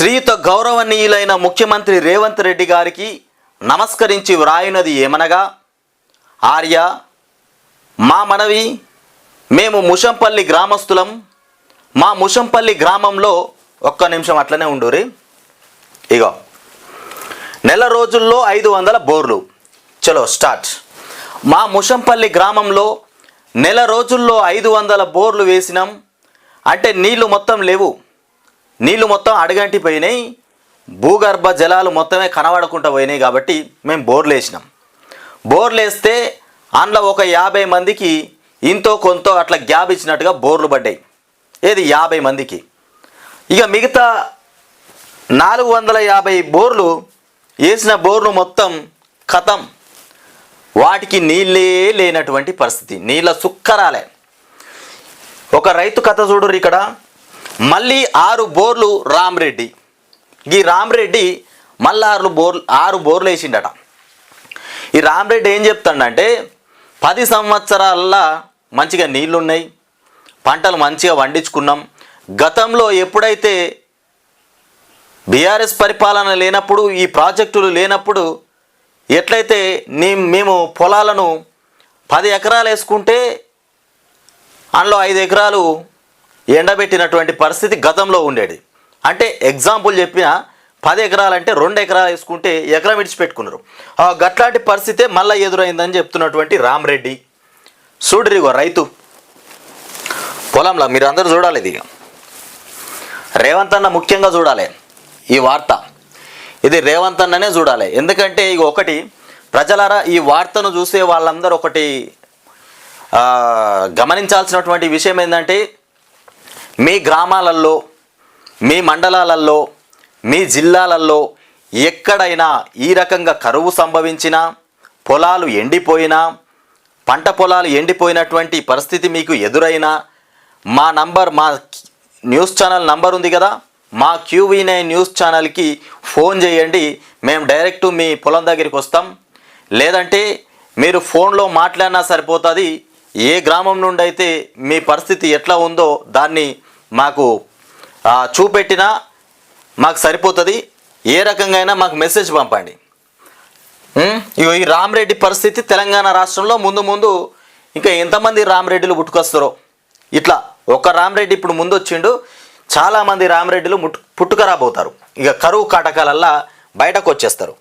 శ్రీయుత గౌరవనీయులైన ముఖ్యమంత్రి రేవంత్ రెడ్డి గారికి నమస్కరించి వ్రాయినది ఏమనగా ఆర్య మా మనవి మేము ముషంపల్లి గ్రామస్తులం మా ముషంపల్లి గ్రామంలో ఒక్క నిమిషం అట్లనే ఉండురి ఇగో నెల రోజుల్లో ఐదు వందల బోర్లు. చలో స్టార్ట్. మా ముషంపల్లి గ్రామంలో నెల రోజుల్లో ఐదు వందల బోర్లు వేసినాం. అంటే నీళ్ళు మొత్తం లేవు. నీళ్ళు మొత్తం అడగంటి పోయినాయి భూగర్భ జలాలు మొత్తమే కనబడకుండా పోయినాయి కాబట్టి మేము బోర్లు వేసినాం. బోర్లు వేస్తే అందులో ఒక యాభై మందికి ఇంతో కొంత అట్లా గ్యాప్ ఇచ్చినట్టుగా బోర్లు పడ్డాయి. ఏది యాభై మందికి? ఇక మిగతా నాలుగు వందల యాభై బోర్లు వేసిన బోర్లు మొత్తం కథం. వాటికి నీళ్ళే లేనటువంటి పరిస్థితి. నీళ్ళ సుక్కరాలే. ఒక రైతు కథ చూడరు ఇక్కడ. మళ్ళీ ఆరు బోర్లు రామ్రెడ్డి. ఈ రామ్రెడ్డి మళ్ళీ ఆరు బోర్లు ఆరు బోర్లు వేసిండట. ఈ రామ్రెడ్డి ఏం చెప్తాడంటే పది సంవత్సరాల్లో మంచిగా నీళ్ళున్నాయి పంటలు మంచిగా పండించుకున్నాం. గతంలో ఎప్పుడైతే బీఆర్ఎస్ పరిపాలన లేనప్పుడు ఈ ప్రాజెక్టులు లేనప్పుడు ఎట్లయితే నీ మేము పొలాలను పది ఎకరాలు వేసుకుంటే అందులో ఐదు ఎకరాలు ఎండబెట్టినటువంటి పరిస్థితి గతంలో ఉండేది. అంటే ఎగ్జాంపుల్ చెప్పిన పది ఎకరాలంటే రెండు ఎకరాలు వేసుకుంటే ఎకరం విడిచిపెట్టుకున్నారు. గట్లాంటి పరిస్థితే మళ్ళీ ఎదురైందని చెప్తున్నటువంటి రామరెడ్డి చూడరిగో రైతు. పొలంలో మీరు అందరూ చూడాలి ఇది. రేవంత్ అన్న ముఖ్యంగా చూడాలి ఈ వార్త. ఇది రేవంత్ అన్ననే చూడాలి. ఎందుకంటే ఇక ఒకటి ప్రజలారా ఈ వార్తను చూసే వాళ్ళందరూ ఒకటి గమనించాల్సినటువంటి విషయం ఏంటంటే మీ గ్రామాలలో మీ మండలాలలో మీ జిల్లాలలో ఎక్కడైనా ఈ రకంగా కరువు సంభవించినా పొలాలు ఎండిపోయినా పంట పొలాలు ఎండిపోయినటువంటి పరిస్థితి మీకు ఎదురైనా మా నంబర్ మా న్యూస్ ఛానల్ నంబర్ ఉంది కదా మా క్యూవీ నైన్ న్యూస్ ఛానల్కి ఫోన్ చేయండి మేము డైరెక్ట్ మీ పొలం దగ్గరికి వస్తాం. లేదంటే మీరు ఫోన్లో మాట్లాడినా సరిపోతుంది ఏ గ్రామం నుండి అయితే మీ పరిస్థితి ఎట్లా ఉందో దాన్ని మాకు చూపెట్టినా మాకు సరిపోతుంది. ఏ రకంగా అయినా మాకు మెసేజ్ పంపండి. ఈ రామరెడ్డి పరిస్థితి తెలంగాణ రాష్ట్రంలో ముందు ముందు ఇంకా ఎంతమంది రామరెడ్డిలు పుట్టుకొస్తారో. ఇట్లా ఒక రామరెడ్డి ఇప్పుడు ముందు వచ్చిండు చాలామంది రామరెడ్డిలు ముట్టు పుట్టుకరాబోతారు. ఇక కరువు కాటకాలల్లా బయటకు వచ్చేస్తారు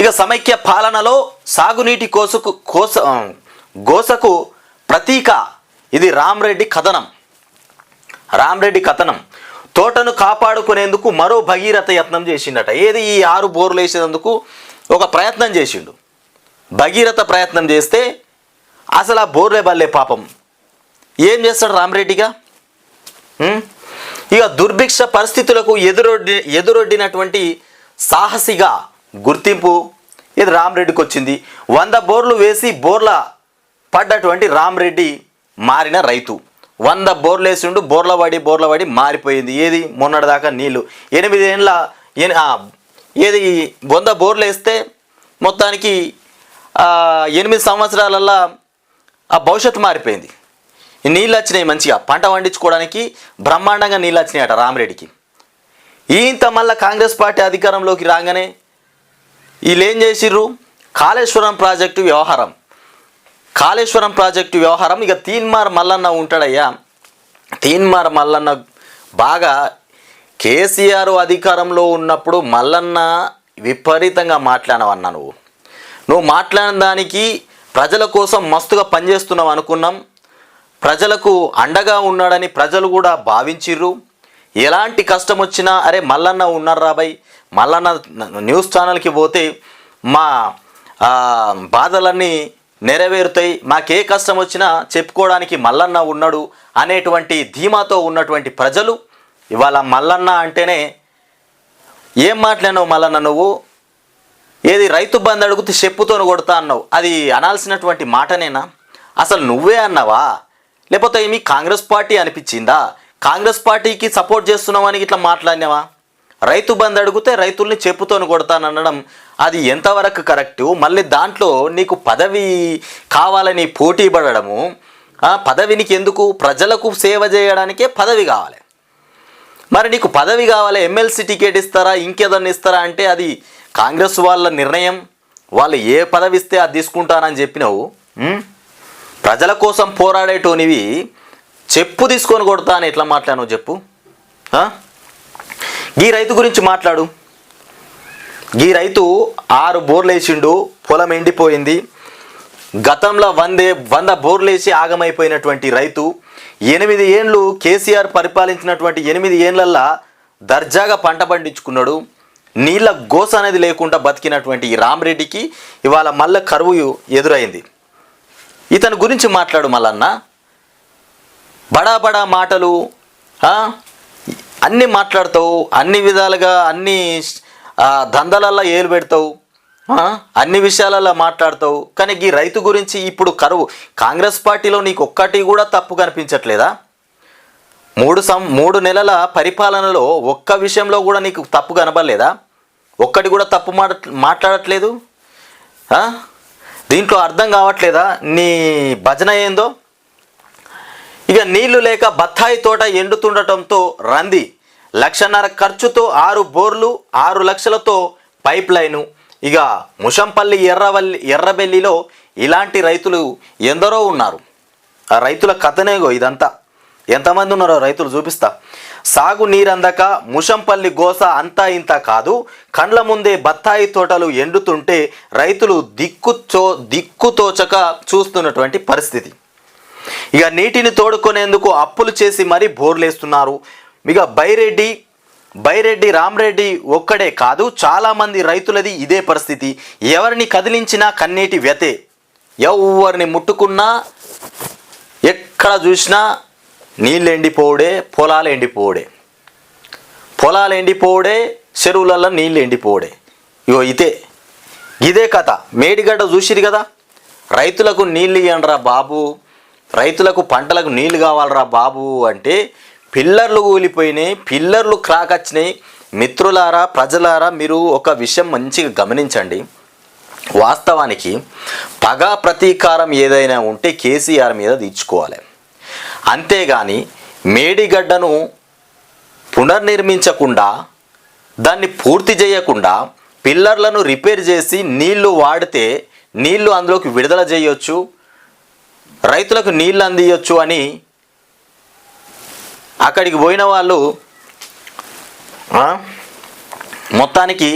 ఇక సమైక్య పాలనలో సాగునీటి కోసుకు కోస కోసకు గోసకు ప్రతీక ఇది రామరెడ్డి కథనం. రామరెడ్డి కథనం. తోటను కాపాడుకునేందుకు మరో భగీరథ యత్నం చేసిండట. ఏది ఈ ఆరు బోర్లు వేసేందుకు ఒక ప్రయత్నం చేసిండు. భగీరథ ప్రయత్నం చేస్తే అసలు ఆ బోర్లే బల్లే పాపం. ఏం చేస్తాడు రామరెడ్డిగా? ఇక దుర్భిక్ష పరిస్థితులకు ఎదురొడ్డి ఎదురొడ్డినటువంటి సాహసిగా గుర్తింపు ఇది రామరెడ్డికి వచ్చింది. వంద బోర్లు వేసి బోర్ల పడ్డటువంటి రామరెడ్డి మారిన రైతు. వంద బోర్లు వేసిండు బోర్ల పడి బోర్ల పడి మారిపోయింది. ఏది? మొన్నటిదాకా నీళ్ళు ఎనిమిది ఏళ్ళ ఏది వంద బోర్లు వేస్తే మొత్తానికి ఎనిమిది సంవత్సరాలల్లా ఆ భవిష్యత్తు మారిపోయింది. నీళ్ళు వచ్చినాయి మంచిగా. పంట పండించుకోవడానికి బ్రహ్మాండంగా నీళ్ళు వచ్చినాయట రామరెడ్డికి. ఇంత మళ్ళీ కాంగ్రెస్ పార్టీ అధికారంలోకి రాగానే వీళ్ళు ఏం చేసిర్రు? కాళేశ్వరం ప్రాజెక్టు వ్యవహారం. కాళేశ్వరం ప్రాజెక్టు వ్యవహారం ఇక తీన్మార్ మల్లన్న ఉంటాడయ్యా. తీన్మార్ మల్లన్న బాగా కేసీఆర్ అధికారంలో ఉన్నప్పుడు మల్లన్న విపరీతంగా మాట్లాడవన్నా నువ్వు. నువ్వు మాట్లాడిన దానికి ప్రజల కోసం మస్తుగా పనిచేస్తున్నావు అనుకున్నాం. ప్రజలకు అండగా ఉన్నాడని ప్రజలు కూడా భావించిర్రు. ఎలాంటి కష్టం వచ్చినా అరే మల్లన్న ఉన్నారు రాబాయ్ మల్లన్న న్యూస్ ఛానల్కి పోతే మా బాధలన్నీ నెరవేరుతాయి. మాకే కష్టం వచ్చినా చెప్పుకోవడానికి మల్లన్న ఉన్నాడు అనేటువంటి ధీమాతో ఉన్నటువంటి ప్రజలు. ఇవాళ మల్లన్న అంటేనే ఏం మాట్లాడినావు మల్లన్న నువ్వు? ఏది రైతు బంధు అడుగుతూ చెప్పుతోను కొడతా అన్నావు. అది అనాల్సినటువంటి మాటనేనా? అసలు నువ్వే అన్నావా? లేకపోతే ఏమి కాంగ్రెస్ పార్టీ అనిపించిందా? కాంగ్రెస్ పార్టీకి సపోర్ట్ చేస్తున్నావని ఇట్లా మాట్లాడినావా? రైతు బంధు అడిగితే రైతుల్ని చెప్పుతోని కొడతాననడం అది ఎంతవరకు కరెక్టు? మళ్ళీ దాంట్లో నీకు పదవి కావాలని పోటీ పడడము పదవినికి ఎందుకు? ప్రజలకు సేవ చేయడానికే పదవి కావాలి. మరి నీకు పదవి కావాలి ఎమ్మెల్సీ టికెట్ ఇస్తారా ఇంకేదన్నా ఇస్తారా అంటే అది కాంగ్రెస్ వాళ్ళ నిర్ణయం. వాళ్ళు ఏ పదవి ఇస్తే అది తీసుకుంటానని చెప్పినావు ప్రజల కోసం పోరాడేటోనివి చెప్పు తీసుకొని కొడతా అని ఎట్లా మాట్లాడినావు చెప్పు ఈ రైతు గురించి మాట్లాడు. ఈ రైతు ఆరు బోర్లు వేసిండు పొలం ఎండిపోయింది. గతంలో వందే వంద బోర్లేసి ఆగమైపోయినటువంటి రైతు ఎనిమిది ఏండ్లు కేసీఆర్ పరిపాలించినటువంటి ఎనిమిది ఏండ్లల్లా దర్జాగా పంట పండించుకున్నాడు. నీళ్ళ గోస అనేది లేకుండా బతికినటువంటి ఈ రామరెడ్డికి ఇవాళ మల్ల కరువు ఎదురైంది. ఇతని గురించి మాట్లాడు మల్లన్న. బడా బడా మాటలు అన్నీ మాట్లాడతావు అన్ని విధాలుగా అన్ని దందలల్లో ఏలు పెడతావు అన్ని విషయాలలో మాట్లాడతావు. కానీ ఈ రైతు గురించి ఇప్పుడు కరువు. కాంగ్రెస్ పార్టీలో నీకు ఒక్కటి కూడా తప్పు కనిపించట్లేదా? మూడు సం మూడు నెలల పరిపాలనలో ఒక్క విషయంలో కూడా నీకు తప్పు కనబడలేదా? ఒక్కటి కూడా తప్పు మాట మాట్లాడట్లేదు? దీంట్లో అర్థం కావట్లేదా? నీ భజన ఏందో? ఇక నీళ్ళు లేక బత్తాయి తోట ఎండుతుండటంతో రంది. లక్షన్నర ఖర్చుతో ఆరు బోర్లు ఆరు లక్షలతో పైప్ లైను. ఇక ముషంపల్లి ఎర్రవల్లి ఎర్రబెల్లిలో ఇలాంటి రైతులు ఎందరో ఉన్నారు. ఆ రైతుల కథనేగో ఇదంతా. ఎంతమంది ఉన్నారో రైతులు చూపిస్తా. సాగు నీరందక ముషంపల్లి గోస అంతా ఇంత కాదు. కండ్ల ముందే బత్తాయి తోటలు ఎండుతుంటే రైతులు దిక్కు చో చూస్తున్నటువంటి పరిస్థితి. ఇక నీటిని తోడుకునేందుకు అప్పులు చేసి మరీ బోర్లేస్తున్నారు. ఇక బైరెడ్డి బైరెడ్డి రామరెడ్డి ఒక్కడే కాదు చాలామంది రైతులది ఇదే పరిస్థితి. ఎవరిని కదిలించినా కన్నీటి వ్యతే. ఎవరిని ముట్టుకున్నా ఎక్కడ చూసినా నీళ్ళు ఎండిపోవుడే పొలాలు ఎండిపోవుడే పొలాలు ఎండిపోవుడే చెరువులలో నీళ్ళు ఎండిపోవుడే ఇగో ఇదే. ఇదే కథ. మేడిగడ్డ చూసిరు కదా? రైతులకు నీళ్ళు ఇవ్వండిరా బాబు. రైతులకు పంటలకు నీళ్ళు కావాలరా బాబు అంటే పిల్లర్లు కూలిపోయినాయి పిల్లర్లు క్రాక్ వచ్చినాయి. మిత్రులారా ప్రజలారా మీరు ఒక విషయం మంచిగా గమనించండి. వాస్తవానికి పగ ప్రతీకారం ఏదైనా ఉంటే కేసీఆర్ మీద తీర్చుకోవాలి. అంతేగాని మేడిగడ్డను పునర్నిర్మించకుండా దాన్ని పూర్తి చేయకుండా పిల్లర్లను రిపేర్ చేసి నీళ్ళు వాడితే నీళ్ళు అందులోకి విడుదల చేయొచ్చు రైతులకు నీళ్ళు అందియొచ్చు అని అక్కడికి పోయిన వాళ్ళు మొత్తానికి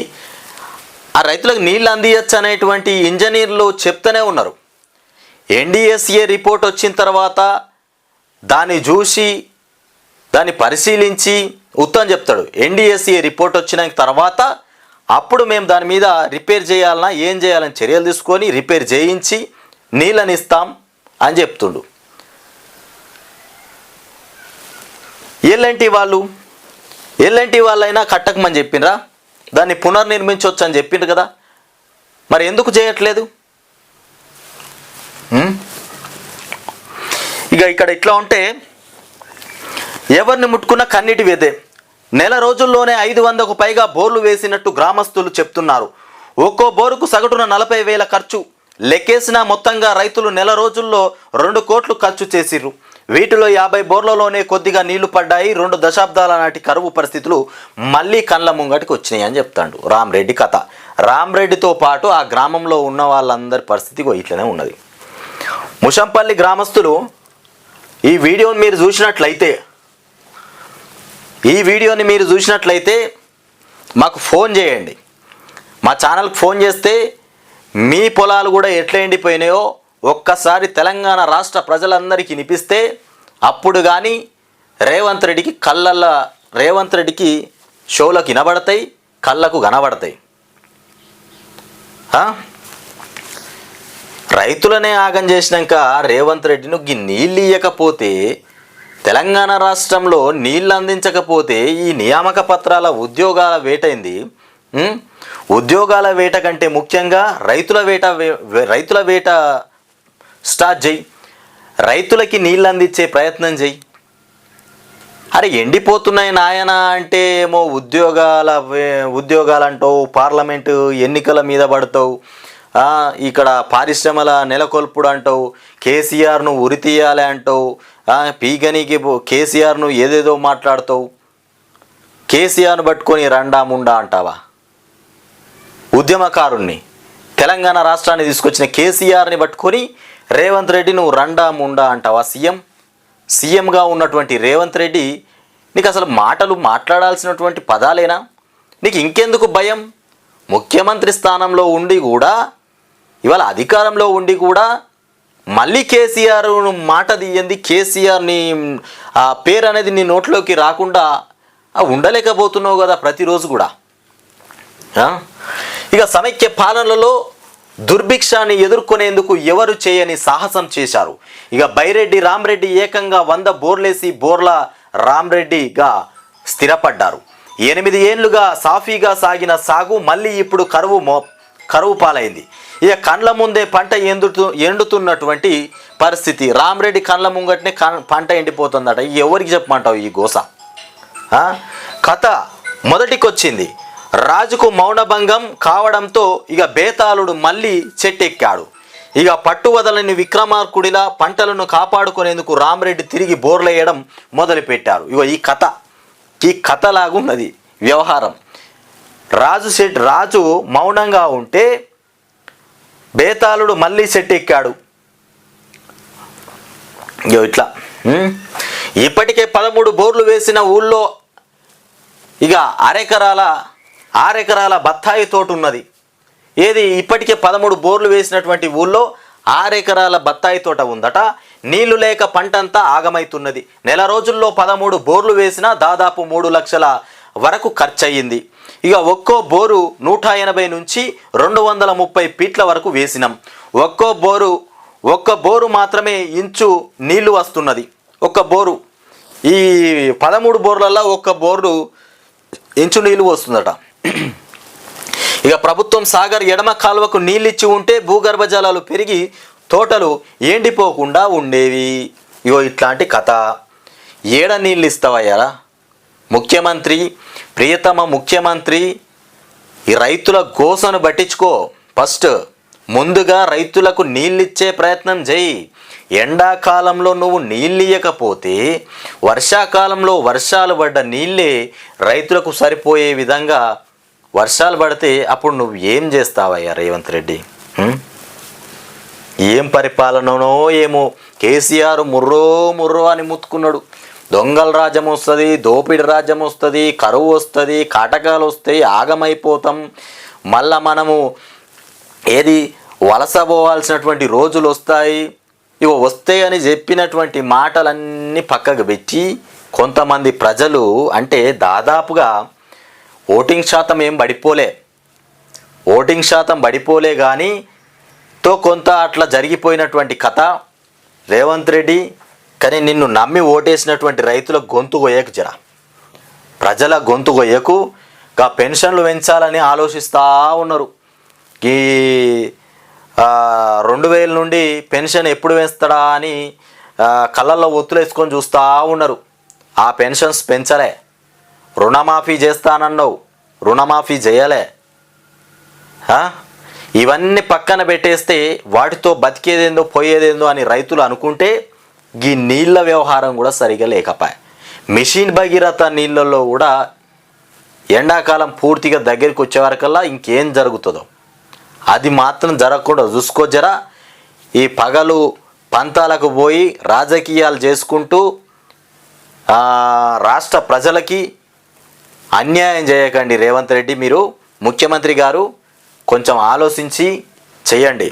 ఆ రైతులకు నీళ్ళు అందియచ్చు అనేటువంటి ఇంజనీర్లు చెప్తూనే ఉన్నారు. ఎన్డిఎస్ఏ రిపోర్ట్ వచ్చిన తర్వాత దాన్ని చూసి దాన్ని పరిశీలించి ఉత్తమం చెప్తాడు. ఎన్డిఎస్ఏ రిపోర్ట్ వచ్చిన తర్వాత అప్పుడు మేము దాని మీద రిపేర్ చేయాలన్నా ఏం చేయాలని చర్యలు తీసుకొని రిపేర్ చేయించి నీళ్ళని ఇస్తాం అని చెప్తుండు. ఎల్ఎన్టీ వాళ్ళు? ఎల్ఎన్టీ వాళ్ళైనా కట్టకమని చెప్పినరా? దాన్ని పునర్నిర్మించవచ్చు అని చెప్పిండ్రు కదా? మరి ఎందుకు చేయట్లేదు? ఇక ఇక్కడ ఇట్లా ఉంటే ఎవరిని ముట్టుకున్న కన్నీటి వేదే. నెల రోజుల్లోనే ఐదు వందకు పైగా బోర్లు వేసినట్టు గ్రామస్తులు చెప్తున్నారు. ఒక్కో బోరుకు సగటున నలభై వేల ఖర్చు. లెక్కేసిన మొత్తంగా రైతులు నెల రోజుల్లో రెండు కోట్లు ఖర్చు చేసిర్రు. వీటిలో యాభై బోర్లలోనే కొద్దిగా నీళ్ళు పడ్డాయి. రెండు దశాబ్దాల నాటి కరువు పరిస్థితులు మళ్ళీ కళ్ళ ముంగటికి వచ్చినాయి అని చెప్తాడు రామ్రెడ్డి కథ. రామ్రెడ్డితో పాటు ఆ గ్రామంలో ఉన్న వాళ్ళందరి పరిస్థితి ఇట్లనే ఉన్నది. ముషంపల్లి గ్రామస్తులు ఈ వీడియోని మీరు చూసినట్లయితే ఈ వీడియోని మీరు చూసినట్లయితే మాకు ఫోన్ చేయండి. మా ఛానల్కి ఫోన్ చేస్తే మీ పొలాలు కూడా ఎట్లా ఎండిపోయినాయో ఒక్కసారి తెలంగాణ రాష్ట్ర ప్రజలందరికీ వినిపిస్తే అప్పుడు కానీ రేవంత్ రెడ్డికి కళ్ళల్ల రేవంత్ రెడ్డికి షోలకు వినబడతాయి కళ్ళకు కనబడతాయి. రైతులనే ఆగం చేసినాక రేవంత్ రెడ్డి ఈ నీళ్ళు ఇవ్వకపోతే తెలంగాణ రాష్ట్రంలో నీళ్ళు అందించకపోతే ఈ నియామక పత్రాల ఉద్యోగాల వేటైంది ఉద్యోగాల వేట కంటే ముఖ్యంగా రైతుల వేట రైతుల వేట స్టార్ట్ చేయి. రైతులకి నీళ్ళు అందించే ప్రయత్నం చేయి. అరే ఎండిపోతున్నాయి నాయన అంటే ఏమో ఉద్యోగాల ఉద్యోగాలంటావు పార్లమెంటు ఎన్నికల మీద పడతావు. ఇక్కడ పారిశ్రమల నెలకొల్పుడు అంటావు. కేసీఆర్ను ఉరి తీయాలి అంటావు. పీగనికి పో- కేసీఆర్ను ఏదేదో మాట్లాడతావు. కేసీఆర్ను పట్టుకొని రండా ముండా అంటావా? ఉద్యమకారుణ్ణి తెలంగాణ రాష్ట్రాన్ని తీసుకొచ్చిన కేసీఆర్ని పట్టుకొని రేవంత్ రెడ్డి నువ్వు రండా ముండా అంటావా సీఎం? సీఎంగా ఉన్నటువంటి రేవంత్ రెడ్డి నీకు అసలు మాటలు మాట్లాడాల్సినటువంటి పదాలేనా? నీకు ఇంకెందుకు భయం? ముఖ్యమంత్రి స్థానంలో ఉండి కూడా ఇవాళ అధికారంలో ఉండి కూడా మళ్ళీ కేసీఆర్ మాట తీయంది కేసీఆర్ని ఆ పేరు అనేది నీ నోట్లోకి రాకుండా ఉండలేకపోతున్నావు కదా ప్రతిరోజు కూడా. ఇక సమైక్య పాలనలో దుర్భిక్షాన్ని ఎదుర్కొనేందుకు ఎవరు చేయని సాహసం చేశారు? ఇక బైరెడ్డి రామ్రెడ్డి ఏకంగా వంద బోర్లేసి బోర్ల రామ్రెడ్డిగా స్థిరపడ్డారు. ఎనిమిది ఏండ్లుగా సాఫీగా సాగిన సాగు మళ్ళీ ఇప్పుడు కరువు మో కరువు పాలైంది. ఇక కండ్ల ముందే పంట ఎండుతు ఎండుతున్నటువంటి పరిస్థితి. రామ్రెడ్డి కండ్ల ముంగటనే పంట ఎండిపోతుందట. ఎవరికి చెప్పమంటావు ఈ గోస? కథ మొదటికొచ్చింది. రాజుకు మౌనభంగం కావడంతో ఇక బేతాళుడు మళ్ళీ చెట్టెక్కాడు. ఇక పట్టు వదలని విక్రమార్కుడిలా పంటలను కాపాడుకునేందుకు రామరెడ్డి తిరిగి బోర్లేయడం మొదలుపెట్టారు. ఇక ఈ కథ ఈ కథలాగున్నది వ్యవహారం. రాజు సెట్ రాజు మౌనంగా ఉంటే బేతాళుడు మళ్ళీ సెట్టెక్కాడు ఇగో ఇట్లా ఇప్పటికే పదమూడు బోర్లు వేసిన ఊళ్ళో ఇక అరెకరాల ఆరెకరాల బత్తాయి తోట ఉన్నది ఏది ఇప్పటికే పదమూడు బోర్లు వేసినటువంటి ఊళ్ళో ఆరెకరాల బత్తాయి తోట ఉందట. నీళ్ళు లేక పంటంతా ఆగమైతున్నది. నెల రోజుల్లో పదమూడు బోర్లు వేసినా దాదాపు మూడు లక్షల వరకు ఖర్చయింది. ఇక ఒక్కో బోరు నూట ఎనభై నుంచి రెండు వందల ముప్పై ఫీట్ల వరకు వేసినాం. ఒక్కో బోరు ఒక్క బోరు మాత్రమే ఇంచు నీళ్ళు వస్తున్నది. ఒక్క బోరు. ఈ పదమూడు బోర్లలో ఒక్క బోరు ఇంచు నీళ్ళు వస్తుందట. ఇక ప్రభుత్వం సాగర్ ఎడమ కాలువకు నీళ్ళిచ్చి ఉంటే భూగర్భ జలాలు పెరిగి తోటలు ఎండిపోకుండా ఉండేవి. ఇగో ఇట్లాంటి కథ. ఏడ నీళ్ళు ఇస్తావయ్యారా ముఖ్యమంత్రి ప్రియతమ ముఖ్యమంత్రి ఈ రైతుల గోసను పట్టించుకో. ఫస్ట్ ముందుగా రైతులకు నీళ్ళిచ్చే ప్రయత్నం చేయి ఎండాకాలంలో నువ్వు నీళ్ళు వర్షాకాలంలో వర్షాలు పడ్డ నీళ్ళే రైతులకు సరిపోయే విధంగా వర్షాలు పడితే అప్పుడు నువ్వు ఏం చేస్తావయ్యా రేవంత్ రెడ్డి? ఏం పరిపాలననో ఏమో కేసీఆర్ ముర్రో ముర్రో అని ముత్తుకున్నాడు. దొంగల రాజ్యం వస్తుంది దోపిడి రాజ్యం వస్తుంది కరువు వస్తుంది కాటకాలు వస్తాయి ఆగమైపోతాం. మళ్ళా మనము ఏది వలస పోవాల్సినటువంటి రోజులు వస్తాయి. ఇవి వస్తాయి అని చెప్పినటువంటి మాటలన్నీ పక్కకు పెట్టి కొంతమంది ప్రజలు అంటే దాదాపుగా ఓటింగ్ శాతం ఏం పడిపోలే. ఓటింగ్ శాతం పడిపోలే కానీ తో కొంత అట్లా జరిగిపోయినటువంటి కథ. రేవంత్ రెడ్డి కానీ నిన్ను నమ్మి ఓటేసినటువంటి రైతుల గొంతు గొయ్యకు జర. ప్రజల గొంతు కొయ్యకు గా పెన్షన్లు పెంచాలని ఆలోచిస్తూ ఉన్నారు. ఈ రెండు వేల నుండి పెన్షన్ ఎప్పుడు వేస్తాడా అని కళ్ళల్లో ఒత్తులు వేసుకొని చూస్తూ ఉన్నారు. ఆ పెన్షన్స్ పెంచలే. రుణమాఫీ చేస్తానన్నావు. రుణమాఫీ చేయలే. ఇవన్నీ పక్కన పెట్టేస్తే వాటితో బతికేదేందో పోయేదేందో అని రైతులు అనుకుంటే ఈ నీళ్ళ వ్యవహారం కూడా సరిగా లేకపాయ. మిషన్ భగీరథ నీళ్ళల్లో కూడా ఎండాకాలం పూర్తిగా దగ్గరికి వచ్చే వరకల్లా ఇంకేం జరుగుతుందో. అది మాత్రం జరగకుండా చూసుకో జరా. ఈ పగలు పంతాలకు పోయి రాజకీయాలు చేసుకుంటూ రాష్ట్ర ప్రజలకి అన్యాయం చేయకండి. రేవంత్ రెడ్డి మీరు ముఖ్యమంత్రి గారు కొంచెం ఆలోచించి చేయండి.